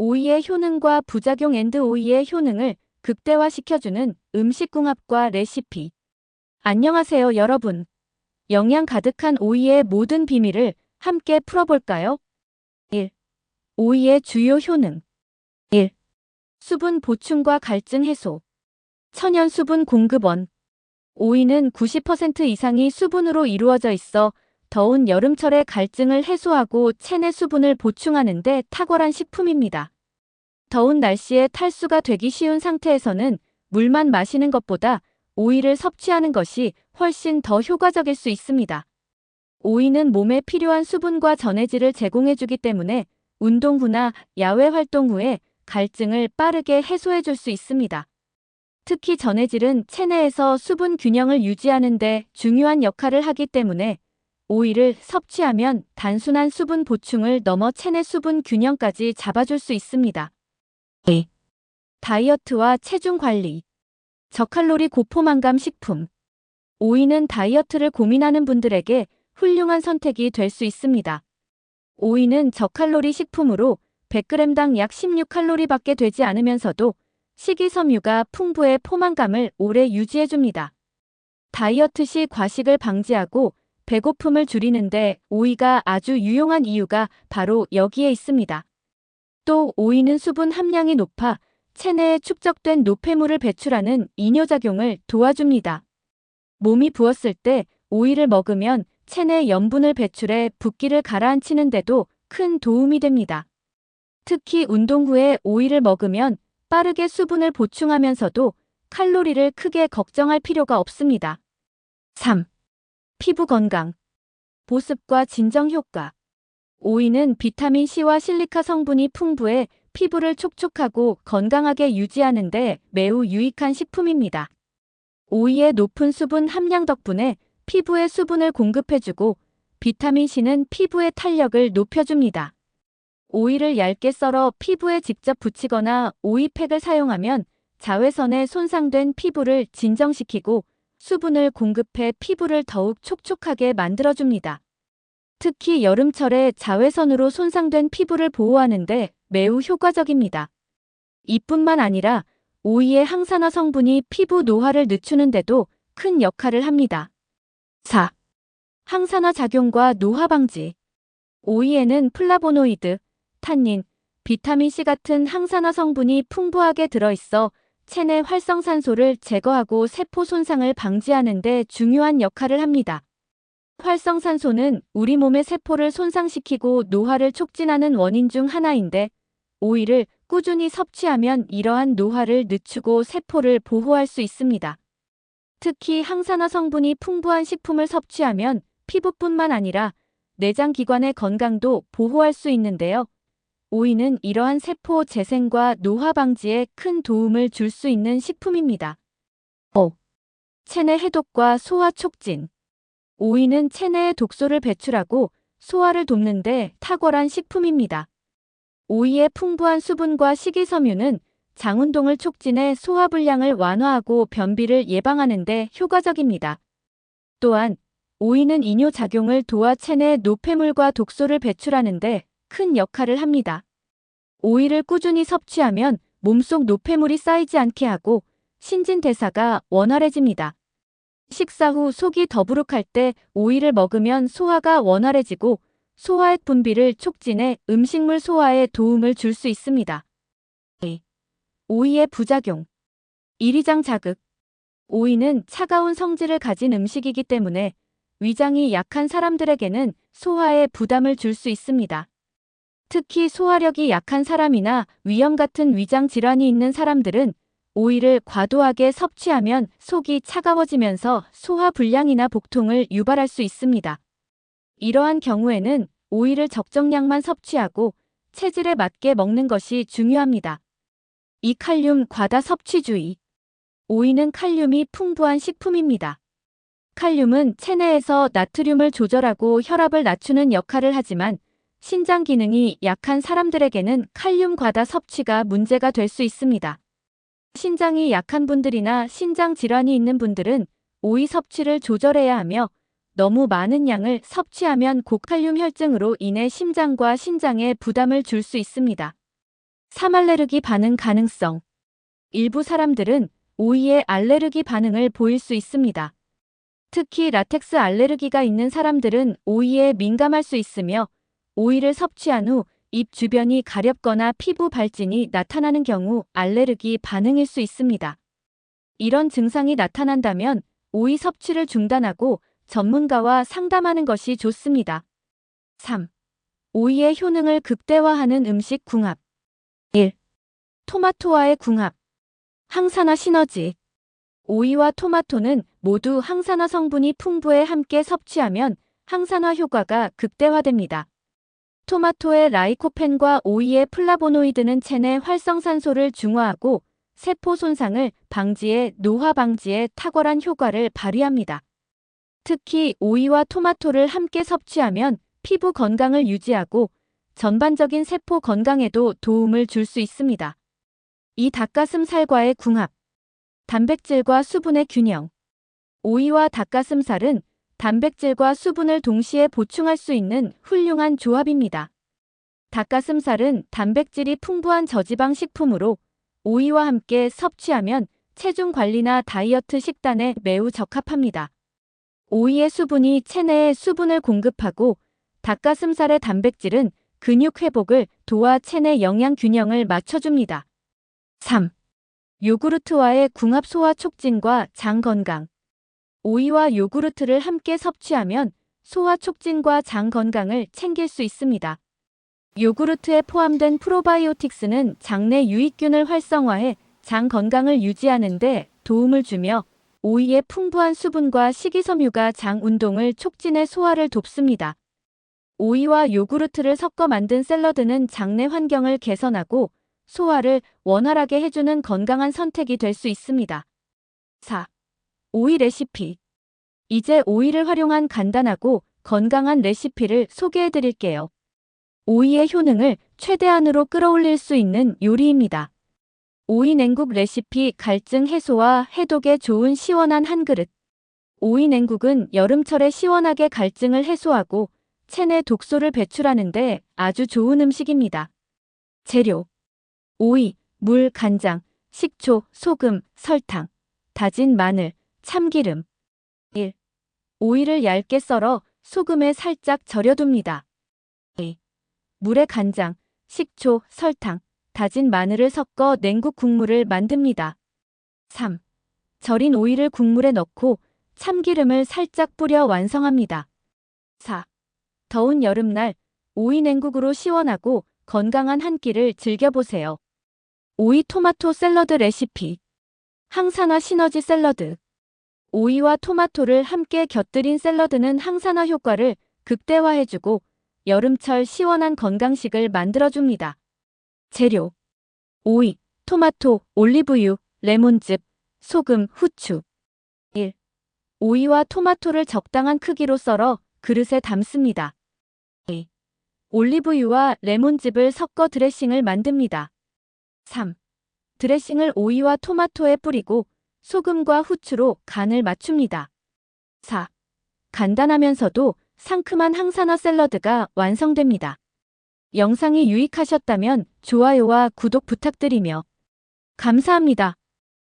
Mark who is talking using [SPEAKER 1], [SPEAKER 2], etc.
[SPEAKER 1] 오이의 효능과 부작용 앤드 오이의 효능을 극대화시켜주는 음식궁합과 레시피. 안녕하세요, 여러분. 영양 가득한 오이의 모든 비밀을 함께 풀어볼까요? 1. 오이의 주요 효능. 1. 수분 보충과 갈증 해소. 천연 수분 공급원. 오이는 90% 이상이 수분으로 이루어져 있어 더운 여름철의 갈증을 해소하고 체내 수분을 보충하는 데 탁월한 식품입니다. 더운 날씨에 탈수가 되기 쉬운 상태에서는 물만 마시는 것보다 오이를 섭취하는 것이 훨씬 더 효과적일 수 있습니다. 오이는 몸에 필요한 수분과 전해질을 제공해주기 때문에 운동 후나 야외 활동 후에 갈증을 빠르게 해소해 줄 수 있습니다. 특히 전해질은 체내에서 수분 균형을 유지하는 데 중요한 역할을 하기 때문에 오이를 섭취하면 단순한 수분 보충을 넘어 체내 수분 균형까지 잡아줄 수 있습니다. 2. 다이어트와 체중 관리. 저칼로리 고포만감 식품. 오이는 다이어트를 고민하는 분들에게 훌륭한 선택이 될 수 있습니다. 오이는 저칼로리 식품으로 100g당 약 16칼로리밖에 되지 않으면서도 식이섬유가 풍부해 포만감을 오래 유지해줍니다. 다이어트 시 과식을 방지하고 배고픔을 줄이는데 오이가 아주 유용한 이유가 바로 여기에 있습니다. 또 오이는 수분 함량이 높아 체내에 축적된 노폐물을 배출하는 이뇨작용을 도와줍니다. 몸이 부었을 때 오이를 먹으면 체내 염분을 배출해 붓기를 가라앉히는데도 큰 도움이 됩니다. 특히 운동 후에 오이를 먹으면 빠르게 수분을 보충하면서도 칼로리를 크게 걱정할 필요가 없습니다. 3. 피부 건강. 보습과 진정 효과. 오이는 비타민 C와 실리카 성분이 풍부해 피부를 촉촉하고 건강하게 유지하는 데 매우 유익한 식품입니다. 오이의 높은 수분 함량 덕분에 피부에 수분을 공급해주고 비타민 C는 피부의 탄력을 높여줍니다. 오이를 얇게 썰어 피부에 직접 붙이거나 오이팩을 사용하면 자외선에 손상된 피부를 진정시키고 수분을 공급해 피부를 더욱 촉촉하게 만들어줍니다. 특히 여름철에 자외선으로 손상된 피부를 보호하는데 매우 효과적입니다. 이뿐만 아니라 오이의 항산화 성분이 피부 노화를 늦추는데도 큰 역할을 합니다. 4. 항산화 작용과 노화 방지. 오이에는 플라보노이드, 탄닌, 비타민C 같은 항산화 성분이 풍부하게 들어있어 체내 활성산소를 제거하고 세포 손상을 방지하는 데 중요한 역할을 합니다. 활성산소는 우리 몸의 세포를 손상시키고 노화를 촉진하는 원인 중 하나인데 오이를 꾸준히 섭취하면 이러한 노화를 늦추고 세포를 보호할 수 있습니다. 특히 항산화 성분이 풍부한 식품을 섭취하면 피부뿐만 아니라 내장 기관의 건강도 보호할 수 있는데요. 오이는 이러한 세포 재생과 노화 방지에 큰 도움을 줄 수 있는 식품입니다. 5. 체내 해독과 소화 촉진. 오이는 체내에 독소를 배출하고 소화를 돕는데 탁월한 식품입니다. 오이의 풍부한 수분과 식이섬유는 장운동을 촉진해 소화불량을 완화하고 변비를 예방하는 데 효과적입니다. 또한 오이는 이뇨작용을 도와 체내 노폐물과 독소를 배출하는 데 큰 역할을 합니다. 오이를 꾸준히 섭취하면 몸속 노폐물이 쌓이지 않게 하고 신진대사가 원활해집니다. 식사 후 속이 더부룩할 때 오이를 먹으면 소화가 원활해지고 소화액 분비를 촉진해 음식물 소화에 도움을 줄 수 있습니다. 오이의 부작용 이리장 자극 오이는 차가운 성질을 가진 음식이기 때문에 위장이 약한 사람들에게는 소화에 부담을 줄 수 있습니다. 특히 소화력이 약한 사람이나 위염 같은 위장 질환이 있는 사람들은 오이를 과도하게 섭취하면 속이 차가워지면서 소화 불량이나 복통을 유발할 수 있습니다. 이러한 경우에는 오이를 적정량만 섭취하고 체질에 맞게 먹는 것이 중요합니다. 이 칼륨 과다 섭취 주의. 오이는 칼륨이 풍부한 식품입니다. 칼륨은 체내에서 나트륨을 조절하고 혈압을 낮추는 역할을 하지만 신장 기능이 약한 사람들에게는 칼륨 과다 섭취가 문제가 될 수 있습니다. 신장이 약한 분들이나 신장 질환이 있는 분들은 오이 섭취를 조절해야 하며 너무 많은 양을 섭취하면 고칼륨 혈증으로 인해 심장과 신장에 부담을 줄 수 있습니다. 3. 알레르기 반응 가능성. 일부 사람들은 오이에 알레르기 반응을 보일 수 있습니다. 특히 라텍스 알레르기가 있는 사람들은 오이에 민감할 수 있으며 오이를 섭취한 후 입 주변이 가렵거나 피부 발진이 나타나는 경우 알레르기 반응일 수 있습니다. 이런 증상이 나타난다면 오이 섭취를 중단하고 전문가와 상담하는 것이 좋습니다. 3. 오이의 효능을 극대화하는 음식 궁합. 1. 토마토와의 궁합. 항산화 시너지. 오이와 토마토는 모두 항산화 성분이 풍부해 함께 섭취하면 항산화 효과가 극대화됩니다. 토마토의 라이코펜과 오이의 플라보노이드는 체내 활성산소를 중화하고 세포 손상을 방지해 노화 방지에 탁월한 효과를 발휘합니다. 특히 오이와 토마토를 함께 섭취하면 피부 건강을 유지하고 전반적인 세포 건강에도 도움을 줄 수 있습니다. 이 닭가슴살과의 궁합. 단백질과 수분의 균형. 오이와 닭가슴살은 단백질과 수분을 동시에 보충할 수 있는 훌륭한 조합입니다. 닭가슴살은 단백질이 풍부한 저지방 식품으로 오이와 함께 섭취하면 체중 관리나 다이어트 식단에 매우 적합합니다. 오이의 수분이 체내에 수분을 공급하고 닭가슴살의 단백질은 근육 회복을 도와 체내 영양 균형을 맞춰줍니다. 3. 요구르트와의 궁합 소화 촉진과 장 건강. 오이와 요구르트를 함께 섭취하면 소화 촉진과 장 건강을 챙길 수 있습니다. 요구르트에 포함된 프로바이오틱스는 장내 유익균을 활성화해 장 건강을 유지하는 데 도움을 주며 오이의 풍부한 수분과 식이섬유가 장 운동을 촉진해 소화를 돕습니다. 오이와 요구르트를 섞어 만든 샐러드는 장내 환경을 개선하고 소화를 원활하게 해주는 건강한 선택이 될 수 있습니다. 4. 오이 레시피. 이제 오이를 활용한 간단하고 건강한 레시피를 소개해 드릴게요. 오이의 효능을 최대한으로 끌어올릴 수 있는 요리입니다. 오이 냉국 레시피 갈증 해소와 해독에 좋은 시원한 한 그릇. 오이 냉국은 여름철에 시원하게 갈증을 해소하고 체내 독소를 배출하는데 아주 좋은 음식입니다. 재료. 오이, 물, 간장, 식초, 소금, 설탕, 다진 마늘, 참기름. 1. 오이를 얇게 썰어 소금에 살짝 절여둡니다. 2. 물에 간장, 식초, 설탕, 다진 마늘을 섞어 냉국 국물을 만듭니다. 3. 절인 오이를 국물에 넣고 참기름을 살짝 뿌려 완성합니다. 4. 더운 여름날 오이 냉국으로 시원하고 건강한 한 끼를 즐겨보세요. 오이 토마토 샐러드 레시피. 항산화 시너지 샐러드. 오이와 토마토를 함께 곁들인 샐러드는 항산화 효과를 극대화해주고 여름철 시원한 건강식을 만들어줍니다. 재료. 오이, 토마토, 올리브유, 레몬즙, 소금, 후추. 1. 오이와 토마토를 적당한 크기로 썰어 그릇에 담습니다. 2. 올리브유와 레몬즙을 섞어 드레싱을 만듭니다. 3. 드레싱을 오이와 토마토에 뿌리고 소금과 후추로 간을 맞춥니다. 4. 간단하면서도 상큼한 항산화 샐러드가 완성됩니다. 영상이 유익하셨다면 좋아요와 구독 부탁드리며 감사합니다.